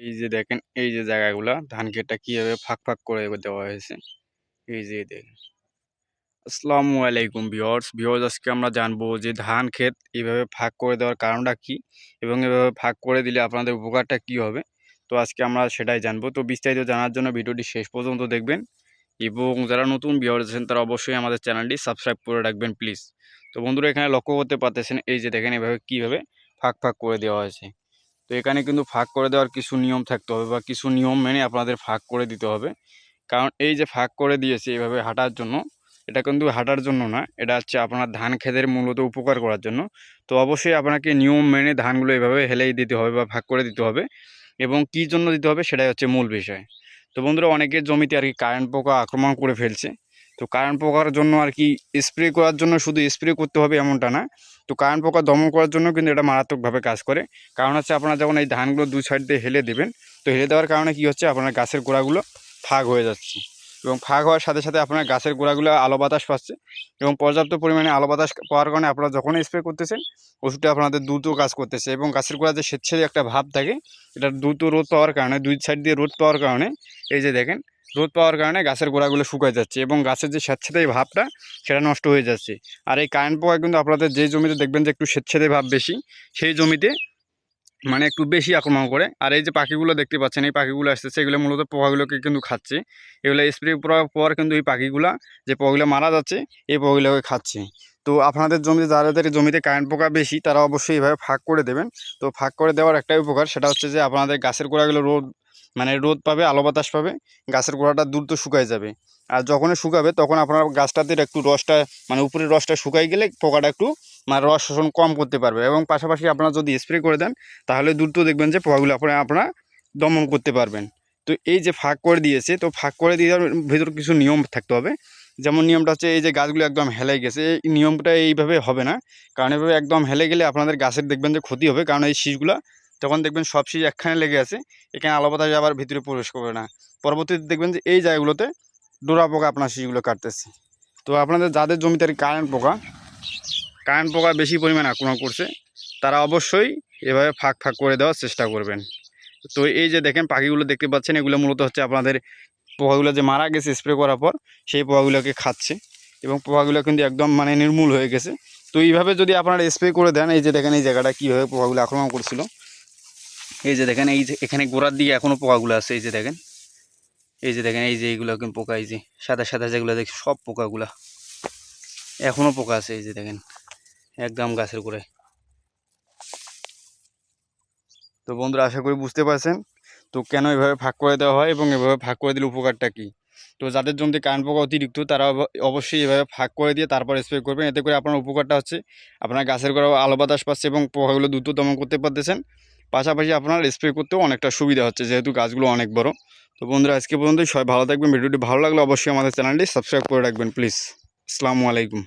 এই যে দেখেন, এই যে জায়গাগুলা ধান ক্ষেতটা কীভাবে ফাঁক ফাঁক করে দেওয়া হয়েছে। এই যে দেখেন। আসসালামু আলাইকুম ভিওর্স ভিওর্স আজকে আমরা জানব যে ধান ক্ষেত এইভাবে ফাঁক করে দেওয়ার কারণটা কি এবং এভাবে ফাঁক করে দিলে আপনাদের উপকারটা কি হবে? তো আজকে আমরা সেটাই জানব। তো বিস্তারিত জানার জন্য ভিডিওটি শেষ পর্যন্ত দেখবেন এবং যারা নতুন ভিওর্স আছেন, তারা অবশ্যই আমাদের চ্যানেলটি সাবস্ক্রাইব করে রাখবেন, প্লিজ। তো বন্ধুরা, এখানে লক্ষ্য করতে পারতেছেন, এই যে দেখেন এভাবে কীভাবে ফাঁক ফাঁক করে দেওয়া হয়েছে। তো এখানে কিন্তু ফাঁক করে দেওয়ার কিছু নিয়ম থাকতে হবে বা কিছু নিয়ম মেনে আপনাদের ফাঁক করে দিতে হবে। কারণ এই যে ফাঁক করে দিয়েছে এইভাবে হাঁটার জন্য, এটা কিন্তু হাঁটার জন্য না, এটা হচ্ছে আপনার ধান খেতের মূলত উপকার করার জন্য। তো অবশ্যই আপনাকে নিয়ম মেনে ধানগুলো এভাবে হেলেই দিতে হবে বা ভাগ করে দিতে হবে এবং কী জন্য দিতে হবে সেটাই হচ্ছে মূল বিষয়। তো বন্ধুরা অনেকের জমিতে আর কি কারেন্ট পোকা আক্রমণ করে ফেলছে। তো কারেন্ট পোকার জন্য আর কি স্প্রে করার জন্য শুধু স্প্রে করতে হবে এমনটা না। তো কারেন্ট পোকা দমন করার জন্য কিন্তু এটা মারাত্মকভাবে কাজ করে। কারণ হচ্ছে আপনারা যখন এই ধানগুলো দু সাইড দিয়ে হেলে দেবেন, তো হেলে দেওয়ার কারণে কি হচ্ছে আপনার গাছের গোড়াগুলো ফাঁক হয়ে যাচ্ছে এবং ফাঁক হওয়ার সাথে সাথে আপনার গাছের গোড়াগুলো আলো বাতাস পাচ্ছে এবং পর্যাপ্ত পরিমাণে আলো বাতাস পাওয়ার কারণে আপনারা যখনই স্প্রে করতেছেন, ওষুধটা আপনাদের দ্রুত কাজ করতেছে এবং গাছের গোড়া যে স্বেচ্ছের একটা ভাব থাকে, এটা দ্রুত রোদ পাওয়ার কারণে, দুই সাইড দিয়ে রোদ পাওয়ার কারণে, এই যে দেখেন রোদ পাওয়ার কারণে গাছের গোড়াগুলো শুকায় যাচ্ছে এবং গাছের যে স্বেচ্ছেদায়ী ভাবটা, সেটা নষ্ট হয়ে যাচ্ছে। আর এই কারেন্ট পোকা কিন্তু আপনাদের যে জমিতে দেখবেন যে একটু স্বেচ্ছেদায়ী ভাব বেশি, সেই জমিতে মানে একটু বেশি আক্রমণ করে। আর এই যে পাখিগুলো দেখতে পাচ্ছেন, এই পাখিগুলো আসতেছে, এগুলো মূলত পোকাগুলোকে কিন্তু খাচ্ছে। এগুলো স্প্রে করার পর কিন্তু এই পাখিগুলা, যে পোকাগুলো মারা যাচ্ছে, এই পোকাগুলোকে খাচ্ছে। তো আপনাদের জমিতে, যাদের জমিতে কারেন্ট পোকা বেশি, তারা অবশ্যই এইভাবে ফাঁক করে দেবেন। তো ফাঁক করে দেওয়ার একটাই উপকার, সেটা হচ্ছে যে আপনাদের গাছের গোড়াগুলো রোদ মানে রোদ পাবে, আলো বাতাস পাবে, গাছের গোড়াটা দ্রুত শুকায় যাবে। আর যখনই শুকাবে, তখন আপনার গাছটাতে একটু রসটা মানে উপরের রসটা শুকাই গেলে পোকাটা একটু মানে রস শোষণ কম করতে পারবে। এবং পাশাপাশি আপনারা যদি স্প্রে করে দেন, তাহলে দ্রুত দেখবেন যে পোকাগুলো আপনারা আপনারা দমন করতে পারবেন। তো এই যে ফাঁক করে দিয়েছে, তো ফাঁক করে দেওয়ার ভিতর কিছু নিয়ম থাকতে হবে। যেমন নিয়মটা হচ্ছে, এই যে গাছগুলো একদম হেলে গেছে, এই নিয়মটা এইভাবে হবে না। কারণ এভাবে একদম হেলে গেলে আপনাদের গাছের দেখবেন যে ক্ষতি হবে। কারণ এই শীষগুলো তখন দেখবেন সব শীষ একখানে লেগে আছে, এখানে আলো বাতাস আবার ভিতরে প্রবেশ করবে না। পরবর্তীতে দেখবেন যে এই জায়গাগুলোতে ডোরা পোকা আপনার শীষগুলো কাটতেছে। তো আপনাদের যাদের জমিতে আর কারেন্ট পোকা কারেন্ট পোকা বেশি পরিমাণে আক্রমণ করছে, তারা অবশ্যই এভাবে ফাঁক ফাঁক করে দেওয়ার চেষ্টা করবেন। তো এই যে দেখেন পাখিগুলো দেখতে পাচ্ছেন, এগুলো মূলত হচ্ছে আপনাদের পোকাগুলো যে মারা গেছে স্প্রে করার পর, সেই পোকাগুলোকে খাচ্ছে এবং পোকাগুলো কিন্তু একদম মানে নির্মূল হয়ে গেছে। তো এইভাবে যদি আপনারা স্প্রে করে দেন, এই যে দেখেন এই জায়গাটা কীভাবে পোকাগুলো আক্রমণ করছিল এই যে দেখেন, এই যে এখানে গোড়ার দিকে এখনও পোকাগুলো আছে, এই যে দেখেন। এই যে দেখেন, এই যে এইগুলো কিন্তু পোকা, এই যে সাদা সাদা যেগুলো দেখি সব পোকাগুলা। এখনও পোকা আছে, এই যে দেখেন একদম গাছের গোড়ায়। তো বন্ধুরা, আশা করি বুঝতে পারছেন। তো কেন এভাবে ভাগ করে দেওয়া হয় এবং এভাবে ভাগ করে দিলে উপকারটা কী? তো যাদের জমিতে কারেন্ট পোকা অতিরিক্ত, তারা অবশ্যই এভাবে ফাঁক করে দিয়ে তারপর স্প্রে করবেন। এতে করে আপনার উপকারটা হচ্ছে, আপনার গাছের গোড়া আলো বাতাস পাচ্ছে এবং পোকাগুলো দ্রুত দমন করতে পারতেছেন। পাশাপাশি আপনার স্প্রে করতেও অনেকটা সুবিধা হচ্ছে, যেহেতু গাছগুলো অনেক বড়। তো বন্ধুরা, আজকে পর্যন্তই। সবাই ভালো থাকবেন। ভিডিওটি ভালো লাগলে অবশ্যই আমাদের চ্যানেলটি সাবস্ক্রাইব করে রাখবেন, প্লিজ। আসসালামু আলাইকুম।